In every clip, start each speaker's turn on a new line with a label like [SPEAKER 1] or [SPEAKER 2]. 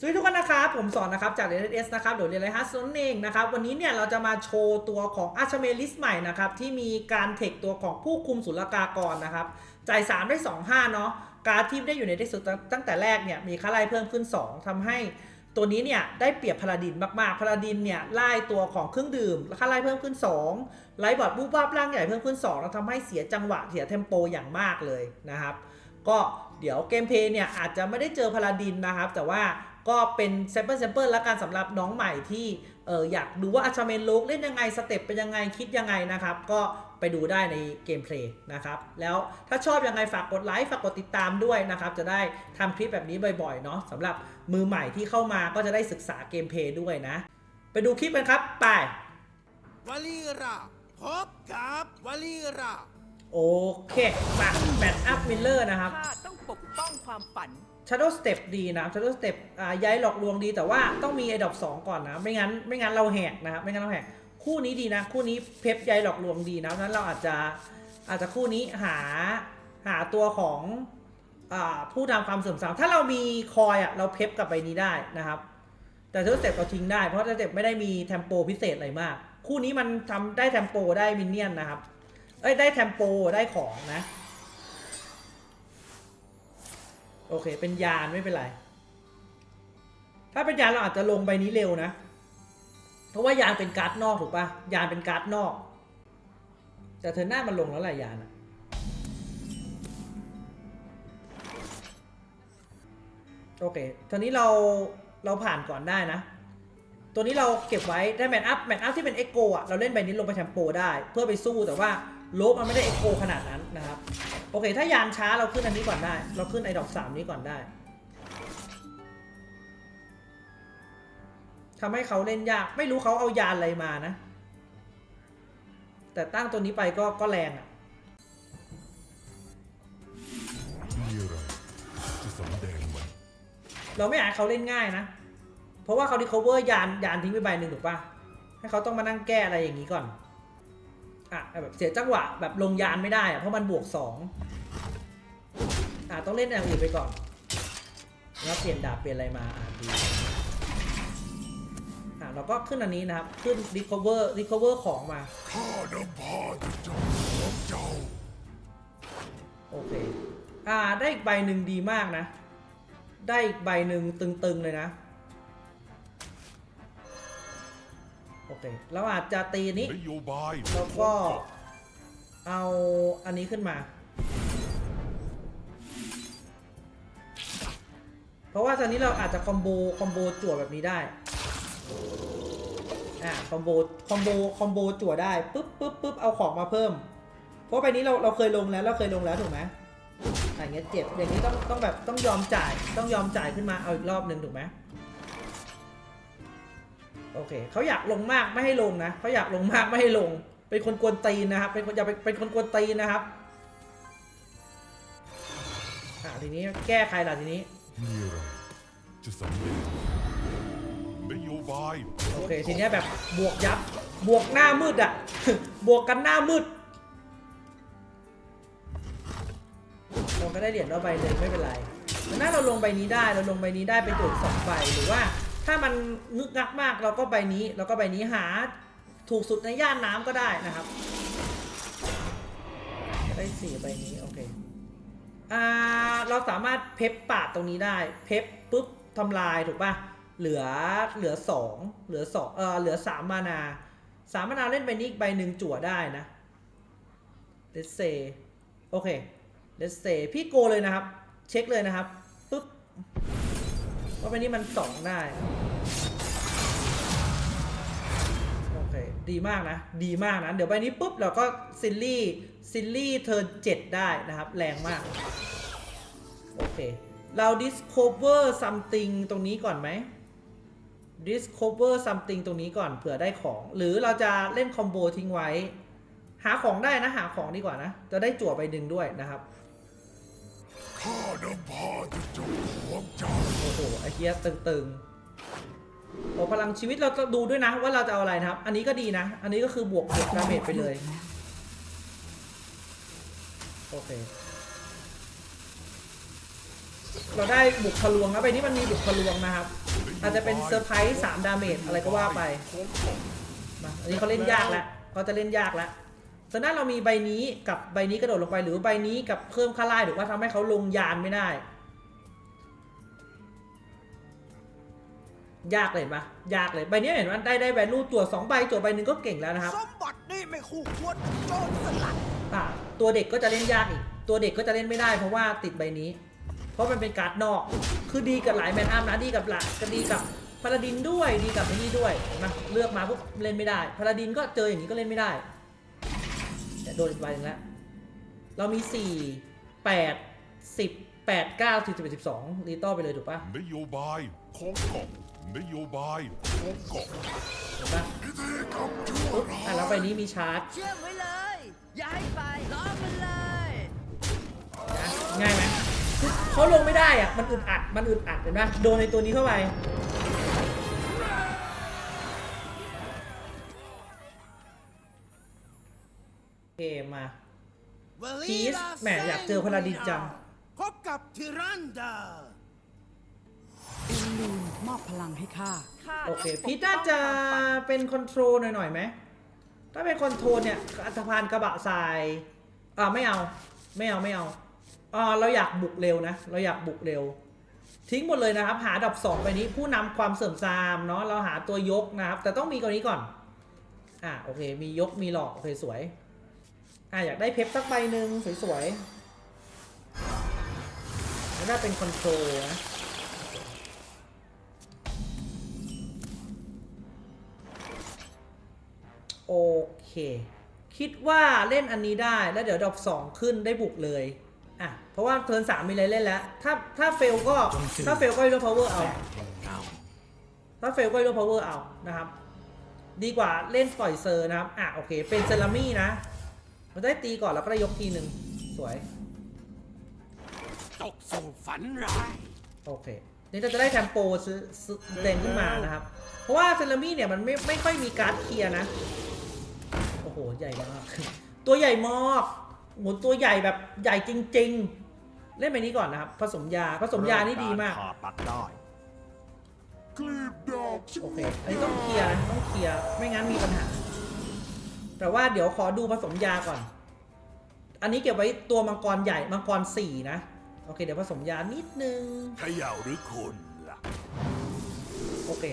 [SPEAKER 1] สวัสดีทุกคนนะครับ ผมสอนนะครับจากเรียนเอสนะครับเดี๋ยวเรียนไรฮัสนั่นเองนะครับ วันนี้เนี่ยเราจะมาโชว์ตัวของอาชเมลิสใหม่นะครับ ที่มีการเทคตัวของผู้คุมศุลกากรนะครับ จ่าย 3 ได้ 2 5 เนาะการที่ได้อยู่ในเด็กสุดตั้งแต่แรกเนี่ยมีค่าไล่เพิ่มขึ้น 2ทำให้ตัวนี้เนี่ยได้เปรียบพาราดินมากๆพาราดินเนี่ยไล่ตัวของเครื่องดื่มค่าไล่เพิ่มขึ้น 2 ไลท์บอร์ดบูบวาบร่างใหญ่เพิ่มขึ้น2แล้วทำให้เสียจังหวะเสียเทมโปอย่างมากเลยนะครับ ก็เดี๋ยวเกมเพย์เนี่ยอาจจะไม่ได้เจอพาราดินนะครับ แต่ว่า ก็เป็นแซมเปิลแซมเปิลและการสำหรับน้องใหม่ที่เอออยากดูว่าอัชเมนโลกเล่นยังไงสเต็ปเป็นยังไงคิดยังไงนะครับ ก็ไปดูได้ในเกมเพลย์นะครับ แล้วถ้าชอบยังไงฝากกดไลค์ฝากกดติดตามด้วยนะครับ จะได้ทำคลิปแบบนี้บ่อยๆเนาะสำหรับมือใหม่ที่เข้ามาก็จะได้ศึกษาเกมเพลย์ด้วยนะ ไปดูคลิปกันครับ ไป
[SPEAKER 2] วลีราพบกับวลีรา
[SPEAKER 1] โอเคมาแบทอัพมิลเลอร์นะครับ
[SPEAKER 3] ข้าต้องปกป้องความฝัน
[SPEAKER 1] Shadow Step ดีนะ Shadow Step อ่าย้ายหลอกลวงดีแต่ว่าต้องมีไอ้ดอกสองก่อนนะ ไม่งั้นไม่งั้นเราแหกนะครับไม่งั้นเราแหกคู่นี้ดีนะ คู่นี้เพชรย้ายหลอกลวงดีนะนั้นเราอาจจะอาจจะคู่นี้หาหาตัวของอ่าผู้ทำความเสื่อมทรามถ้าเรามีคอยอะเราเพชรกับใบนี้ได้นะครับ แต่ Shadow Step เราทิ้งได้เพราะ Shadow Step ไม่ได้มีเทมโปพิเศษอะไรมาก คู่นี้มันทำได้เทมโปได้มินเนี่ยนนะครับเอ้ยได้เทมโปได้ของนะ โอเค เป็นยานไม่เป็นไร ถ้าเป็นยานเราอาจจะลงใบนี้เร็วนะ เพราะว่ายานเป็นการ์ดนอกถูกปะยานเป็นการ์ดนอก แต่เธอหน้ามันลงแล้วแหละยานอะโอเคตอนนี้เราเราผ่านก่อนได้นะ ตัวนี้เราเก็บไว้ได้แมทอัพ แมทอัพที่เป็นเอ็กโกอะเราเล่นใบนี้ลงไปแทมโปได้ เพื่อไปสู้แต่ว่า ลบมันไม่ได้เอ็กโกขนาดนั้นนะครับ โอเค ถ้ายานช้าเราขึ้นอันนี้ก่อนได้ เราขึ้นไอ้ดอกสามนี้ก่อนได้ทำให้เขาเล่นยาก ไม่รู้เขาเอายานอะไรมานะ แต่ตั้งตัวนี้ไปก็ก็แรงอะ
[SPEAKER 4] มีอะ
[SPEAKER 1] เราไม่อยากเขาเล่นง่ายนะ เพราะว่าเขาดิ cover ยานยานทิ้งไปใบหนึ่งถูกปะให้เขาต้องมานั่งแก้อะไรอย่างนี้ก่อน อะแบบเสียจังหวะแบบลงยานไม่ได้อะเพราะมันบวกสองอะต้องเล่นอย่างอื่นไปก่อน แล้วเปลี่ยนดาบเปลี่ยนอะไรมาอะดีอะเราก็ขึ้นอันนี้นะครับ ขึ้น recover recover ของมา
[SPEAKER 4] ข้านำพาเจ้าของเจ้า
[SPEAKER 1] โอเคอ่าได้อีกใบหนึ่งดีมากนะ ได้อีกใบหนึ่งตึงๆเลยนะ โอเคเราอาจจะตีนี้
[SPEAKER 4] นโยบาย
[SPEAKER 1] แล้วก็เอาอันนี้ขึ้นมา เพราะว่าตอนนี้เราอาจจะคอมโบคอมโบจั่วแบบนี้ได้อ่าคอมโบคอมโบคอมโบจั่วได้ปุ๊บปุ๊บปุ๊บเอาของมาเพิ่ม เพราะไปนี้เราเราเคยลงแล้วเราเคยลงแล้วถูกไหมอะอย่างเงี้ยเจ็บอย่างนี้ต้องต้องแบบต้องยอมจ่ายต้องยอมจ่ายขึ้นมาเอาอีกรอบหนึ่งถูกไหม โอเคเขาอยากลงมากไม่ให้ลงนะเขาอยากลงมากไม่ให้ลง เป็นคนกวนตีนนะครับ เป็นคนอย่าไปเป็นคนกวนตีนนะครับอ่าทีนี้แก้ใครล่ะทีนี้
[SPEAKER 4] มีอะไรจะสำแดงนโยบาย
[SPEAKER 1] โอเคทีเนี้ยแบบบวกยับบวกหน้ามืดอะบวกกันหน้ามืดเราก็ได้เหรียญเราใบหนึ่งไม่เป็นไรแต่ถ้าเราลงใบนี้ได้เราลงใบนี้ได้ไปจุดสองใบหรือว่า ถ้ามันงึกงักมากเราก็ใบนี้เราก็ใบนี้หาถูกสุดในย่านน้ำก็ได้นะครับได้สี่ใบนี้โอเคอ่าเราสามารถเพปปาดตรงนี้ได้ เพปปุ๊บทำลายถูกป่ะเหลือเหลือสองเหลือสองเออเหลือสามมานาสามมานาเล่นใบนี้อีกใบหนึ่งจั่วได้นะเลสเซโอเคเลสเซพี่โกเลยนะครับ เช็คเลยนะครับปุ๊บ ว่าใบนี้มันสองได้โอเคดีมากนะ ดีมากนะ เดี๋ยวใบนี้ปุ๊บเราก็ซิลลี่ซิลลี่เทิร์นเจ็ดได้นะครับ แรงมาก โอเค เรา discover something ตรงนี้ก่อนไหม discover something ตรงนี้ก่อนเผื่อได้ของ หรือเราจะเล่นคอมโบทิ้งไว้ หาของได้นะ หาของดีกว่านะ จะได้จั่วไปดึงด้วยนะครับ
[SPEAKER 4] ข้านำพาจะจ้าของเจ้า
[SPEAKER 1] โอ้โหไอ้เหี้ยตึงๆโอ้พลังชีวิตเราจะดูด้วยนะว่าเราจะเอาอะไรนะครับ อันนี้ก็ดีนะ อันนี้ก็คือบวกบวกดาเมจไปเลย โอเค เราได้บุกทะลวงนะใบนี้มันมีบุกทะลวงนะครับ อาจจะเป็นเซอร์ไพรส์สามดาเมจอะไรก็ว่าไปมาอันนี้เขาเล่นยากแล้วเขาจะเล่นยากแล้ว ฉะนั้นเรามีใบนี้กับใบนี้กระโดดลงไป หรือใบนี้กับเพิ่มค่าไล่หรือว่าทำให้เขาลงยานไม่ได้ ยากเลยเห็นปะยากเลยใบนี้เห็นว่าได้ได้แวลูตัวสองใบตัวใบหนึ่งก็เก่งแล้วนะครับ
[SPEAKER 2] สมบัตินี่ไม่คู่ควรกับโจรสลัด
[SPEAKER 1] อะตัวเด็กก็จะเล่นยากอีก ตัวเด็กก็จะเล่นไม่ได้ เพราะว่าติดใบนี้ เพราะมันเป็นการ์ดนอก คือดีกับหลายแมนอัพนะดีกับหลักก็ดีกับพาราดินด้วยดีกับไอ้นี่ด้วยนะเลือกมาปุ๊บเล่นไม่ได้พาราดินก็เจออย่างนี้ก็เล่นไม่ได้แต่ โดนอีกใบหนึงแล้ว เรามี4 8 10 8 9 10 11 12รีโต้ไปเลยถูกปะ
[SPEAKER 4] นโยบายของเกาะนโยบายของเกาะ
[SPEAKER 1] ถูกปะปุ๊บอะแล้วใบนี้มีชาร์จ
[SPEAKER 3] เชื่อมไว้เลย อย่าให้ไปล้อมันเลย
[SPEAKER 1] นะง่ายไหมคือเขาลงไม่ได้อะมันอึดอัดมันอึดอัดเห็นไหมโดนในตัวนี้เข้าไป เคมา
[SPEAKER 2] วา
[SPEAKER 1] พี
[SPEAKER 2] ลี
[SPEAKER 1] ช
[SPEAKER 2] รา
[SPEAKER 1] แหมอยากเจอพาราดินจัง
[SPEAKER 2] พบกับทิรันดา
[SPEAKER 5] อินลูนมอบพลังให้ข้า
[SPEAKER 3] ข้า
[SPEAKER 1] โอเค
[SPEAKER 3] ต้อง
[SPEAKER 1] พีช
[SPEAKER 3] ปกป้
[SPEAKER 1] น่า
[SPEAKER 3] อง
[SPEAKER 1] จะ
[SPEAKER 3] ความฝัน
[SPEAKER 1] เป็นคอนโทรลหน่อยๆไหมถ้าเป็นคอนโทรลเนี่ยอัตภานกระบะทรายอ่าไม่เอาไม่เอาไม่เอาอ่าเราอยากบุกเร็วนะ เราอยากบุกเร็ว ทิ้งหมดเลยนะครับ หาดับสองไปนี้ผู้นำความเสื่อมทรามเนาะเราหาตัวยกนะครับ แต่ต้องมีตัวนี้ก่อน อ่าโอเค มียกมีหลอกโอเคสวย อ่าอยากได้เพชรสักใบหนึ่งสวยๆแล้วน่าเป็นคอนโทรลนะโอเค คิดว่าเล่นอันนี้ได้แล้วเดี๋ยวดอกสองขึ้นได้บุกเลยอะเพราะว่าเทิร์นสามมีอะไรเล่นแล้ว ถ้าถ้าเฟลก็ถ้าเฟลก็ยูโรพาวเวอร์เอาถ้าเฟลก็ยูโรพาวเวอร์เอานะครับ ดีกว่าเล่นปล่อยเซอร์นะครับอะโอเค เป็นเซรามี่นะ เราได้ตีก่อนแล้วก็ได้ยกทีหนึ่งสวย
[SPEAKER 2] ตกสู่ฝันร้าย
[SPEAKER 1] โอเคนี่เราจะได้แทมโปซื้อซื้อเดนขึ้นมานะครับ เพราะว่าเซรามี่เนี่ยมันไม่ไม่ค่อยมีการ์ดเคลียร์นะ โอ้โห ใหญ่มาก ตัวใหญ่มากหมุนตัวใหญ่แบบใหญ่จริง ๆ เล่นไปนี้ก่อนนะครับ ผสมยา ผสมยานี่ดีมาก
[SPEAKER 2] ผ่าตัดได้
[SPEAKER 4] กลีบดอก
[SPEAKER 1] โอเค อันนี้ต้องเคลียร์นะต้องเคลียร์ ไม่งั้นมีปัญหา แต่ว่าเดี๋ยวขอดูผสมยาก่อน อันนี้เก็บไว้ตัวมังกรใหญ่มังกรสี่นะ โอเคเดี๋ยวผสมยานิดนึง
[SPEAKER 2] เขย่าหรือคุณล่ะ
[SPEAKER 1] โอเค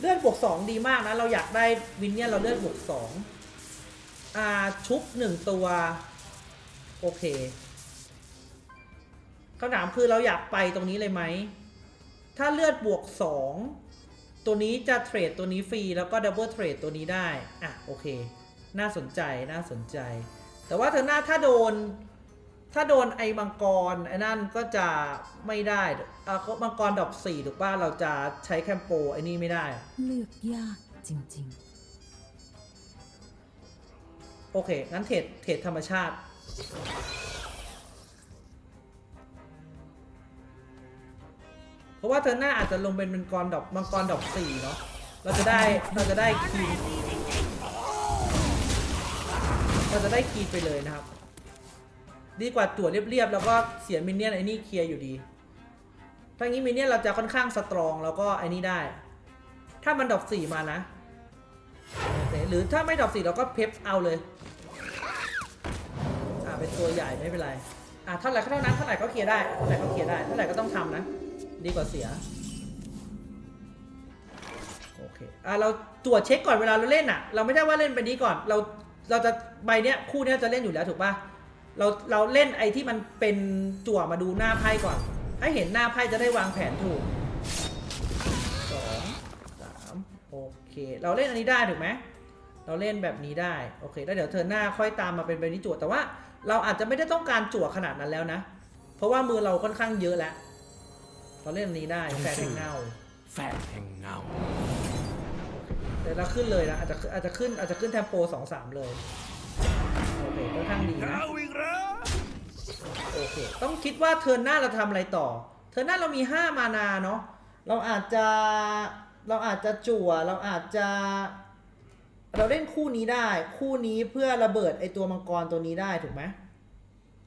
[SPEAKER 1] เลือดบวกสองดีมากนะ เราอยากได้วินเนี่ยนเราเลือดบวกสองอ่าชุบหนึ่งตัว โอเคคำถามคือเราอยากไปตรงนี้เลยไหม ถ้าเลือดบวกสองตัวนี้จะเทรดตัวนี้ฟรี แล้วก็ดับเบิลเทรดตัวนี้ได้ อะ โอเค น่าสนใจน่าสนใจ แต่ว่าเธอหน้าถ้าโดน ถ้าโดนไอ้มังกรไอ้นั่นก็จะไม่ได้อ่ามังกรดอกสี่ถูกป่ะเราจะใช้แคมโปไอ้นี่ไม่ได้
[SPEAKER 5] เลือกยากจริง
[SPEAKER 1] โอเค งั้นเทรดเทรดธรรมชาติเพราะว่าเธอหน้าอาจจะลงเป็นมังกรดอกมังกรดอกสี่เนาะ เราจะได้เราจะได้คีย์ เราจะได้คีย์ไปเลยนะครับ ดีกว่าจั่วเรียบๆแล้วก็เสียมินเนี่ยนไอ้นี่เคลียร์อยู่ดี ถ้างี้มินเนี่ยนเราจะค่อนข้างสตรองแล้วก็ไอ้นี่ได้ ถ้ามันดอกสี่มานะโอเคหรือถ้าไม่ดอปสีเราก็เพปเอาเลย อ่าเป็นตัวใหญ่ไม่เป็นไร อ่าเท่าไหร่ก็เท่านั้นเท่าไหร่ก็เคลียร์ได้เท่าไหร่ก็เคลียร์ได้เท่าไหร่ก็ต้องทำนะ ดีกว่าเสียโอเค อ่าเราตรวจเช็คก่อนเวลาเราเล่นอะ เราไม่ได้ว่าเล่นไปนี้ก่อน เรา เราจะใบเนี้ยคู่เนี้ยจะเล่นอยู่แล้วถูกปะเราเราเล่นไอ้ที่มันเป็นจั่วมาดูหน้าไพ่ก่อน ให้เห็นหน้าไพ่จะได้วางแผนถูกสองสามโอเค เราเล่นอันนี้ได้ถูกไหมเราเล่นแบบนี้ได้โอเคแล้วเดี๋ยวเธอหน้าค่อยตามมาเป็นใบนี้จั่วแต่ว่าเราอาจจะไม่ได้ต้องการจั่วขนาดนั้นแล้วนะ เพราะว่ามือเราค่อนข้างเยอะแล้วเราเล่นอันนี้ได้แฟนแห่งเงา
[SPEAKER 2] แฟนแห่งเงา
[SPEAKER 1] เดี๋ยวเราขึ้นเลยนะอาจจะอาจจะขึ้นอาจจะขึ้นแทมโปสองสามเลยโอเคค่อนข้างดีนะ
[SPEAKER 2] เอาอีกแล้ว
[SPEAKER 1] โอเคต้องคิดว่าเทิร์นหน้าเราทำอะไรต่อ เทิร์นหน้าเรามี 5 มานาเนาะเราอาจจะเราอาจจะจั่วเราอาจจะเราเล่นคู่นี้ได้ คู่นี้เพื่อระเบิดไอตัวมังกรตัวนี้ได้ถูกไหม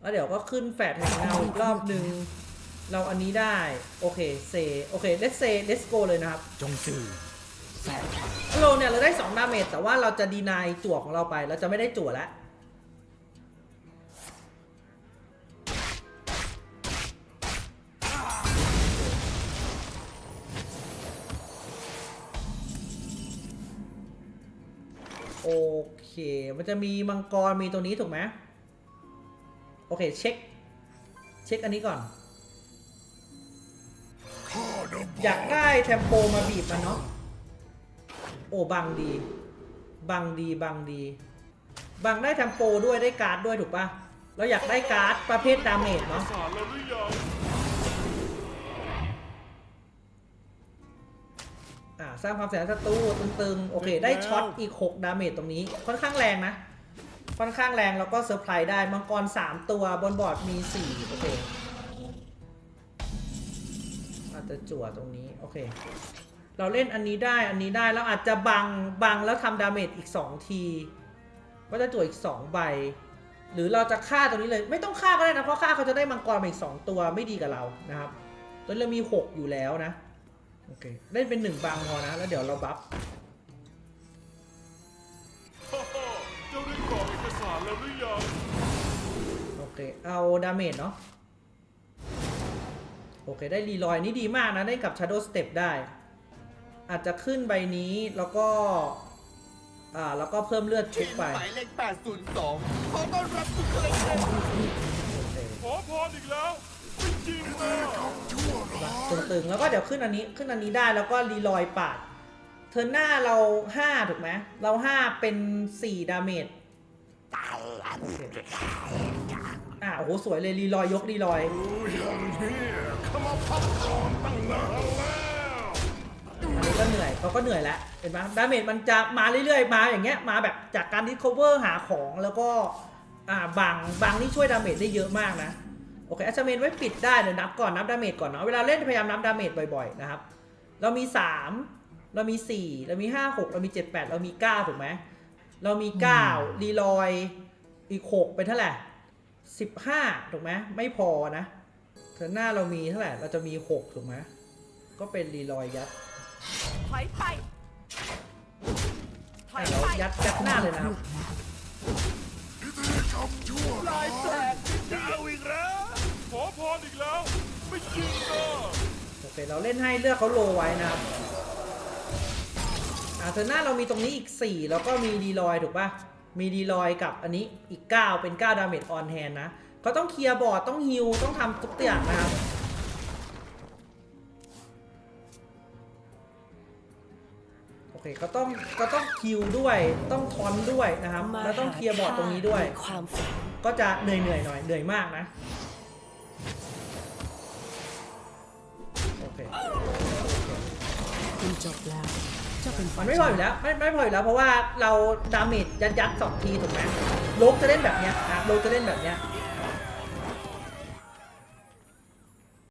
[SPEAKER 1] แล้วเดี๋ยวก็ขึ้นแฟดแห่งเงาอีกรอบหนึ่งเราอันนี้ได้ โอเคเซโอเค let's say let's go เลยนะครับ
[SPEAKER 2] จงสื่อ
[SPEAKER 1] โลเนี่ยเราได้2ดาเมจแต่ว่าเราจะดีนายจั่วของเราไป เราจะไม่ได้จั่วแล้วโอเค มันจะมีมังกร มีตัวนี้ถูกไหมโอเค เช็ค เช็คอันนี้ก่อน อยากได้เทมโปมาบีบมันเนาะ โอ้บังดี บังดีบังดี บังได้เทมโปด้วยได้การ์ดด้วยถูกปะเราอยากได้การ์ดประเภทดาเมจเนาะ
[SPEAKER 4] สารแล้วหรือยัง
[SPEAKER 1] อ่าสร้างความเสียหายศัตรูตึงๆ โอเค ได้ช็อตอีก 6 ดาเมจตรงนี้ค่อนข้างแรงนะ ค่อนข้างแรงแล้วก็เซอร์ไพรส์ได้ มังกร 3 ตัวบนบอร์ดมี 4 โอเคอาจจะจั่วตรงนี้ โอเค เราเล่นอันนี้ได้อันนี้ได้แล้วอาจจะบังบังแล้วทำดาเมจอีก 2 ที ก็จะจั่วอีก 2 ใบ หรือเราจะฆ่าตรงนี้เลย ไม่ต้องฆ่าก็ได้นะ เพราะฆ่าเขาจะได้มังกรมาอีก 2 ตัวไม่ดีกับเรานะครับตอนนี้เรามี 6 อยู่แล้วนะ โอเคเล่นเป็นหนึ่งบางพอนะ แล้วเดี๋ยวเราบัฟ
[SPEAKER 4] ฮ่าฮ่าเจ้าได้กรอกเอกสารแล้วหรือยัง
[SPEAKER 1] โอเค เอาดาเมจเนาะโอเค ได้รีลอยนี่ดีมากนะ ได้กับ Shadow Step ได้ อาจจะขึ้นใบนี้แล้วก็ อ่า แล้วก็เพิ่มเลือดชุบไป
[SPEAKER 2] หมายเลข802ขอต้อนรับทุกคน
[SPEAKER 1] โอเค
[SPEAKER 4] ขอพรอีกแล้วไม่จริงนะ
[SPEAKER 1] ตึงๆแล้วก็เดี๋ยวขึ้นอันนี้ขึ้นอันนี้ได้แล้วก็รีลอยปาดเทิร์นหน้าเรา5ถูกไหมเรา5เป็น4ดาเมจโอเคอ่าโอ้โหสวยเลยรีลอยยกรีลอยอันนี้ ก็เหนื่อยเขาก็เหนื่อยแล้วเห็นไหมดาเมจมันจะมาเรื่อยๆมาอย่างเงี้ยมาแบบจากการดิส o เวอร์หาของแล้วก็อ่าบางบางนี่ช่วยดาเมจได้เยอะมากนะโอเคอัชเมนไว้ปิดได้เดี๋ยวนับก่อนนับดาเมจก่อนเนาะเวลาเล่นพยายามนับดาเมจบ่อยๆนะครับเรามี 3 เรามี 4 เรามี 5 6 เรามี 7 8 เรามี 9 ถูกไหมเรามี 9 รีลอยอีก 6 เป็นเท่าไหร่15 ถูกไหมไม่พอนะเทอร์นหน้าเรามีเท่าไหร่เราจะมี 6 ถูกไหมก็เป็นรีลอยยัด
[SPEAKER 3] ถอยไป ถอย
[SPEAKER 1] เรา
[SPEAKER 3] ไป
[SPEAKER 1] ยัดยัดหน้าเลยนะครับ
[SPEAKER 2] ลายแปลกจะเอาอีกแล้ว
[SPEAKER 4] ขอพรอีกแล้ว ไม่จริงนะ
[SPEAKER 1] โอเคเราเล่นให้เลือกเขาโลไว้นะครับอ่าเทอร์หน้าเรามีตรงนี้อีก 4 แล้วก็มีดีลอยถูกป่ะมีดีลอยกับอันนี้อีก 9 เป็น 9 ดาเมจออนแฮนนะเขาต้องเคลียร์บอร์ดต้องฮิลต้องทำทุกอย่างนะครับ อเคก็ต้องก็ต้องคิวด้วยต้องทอนด้วยนะครับแล้วต้องเคลียร์บอร์ดตรงนี้ด้วย
[SPEAKER 5] ความฝัน
[SPEAKER 1] ก็จะเหนื่อยเหนื่อยๆหน่อยเหนื่อยมากนะโอเค
[SPEAKER 5] คุณจบแล้วเจ้าเป็น
[SPEAKER 1] มันไม่พออยู่แล้วไม่ไม่พออยู่แล้วเพราะว่าเราดาเมจยัดยัดสองทีถูกไหมโลกจะเล่นแบบเนี้ยนะโลกจะเล่นแบบเนี้ย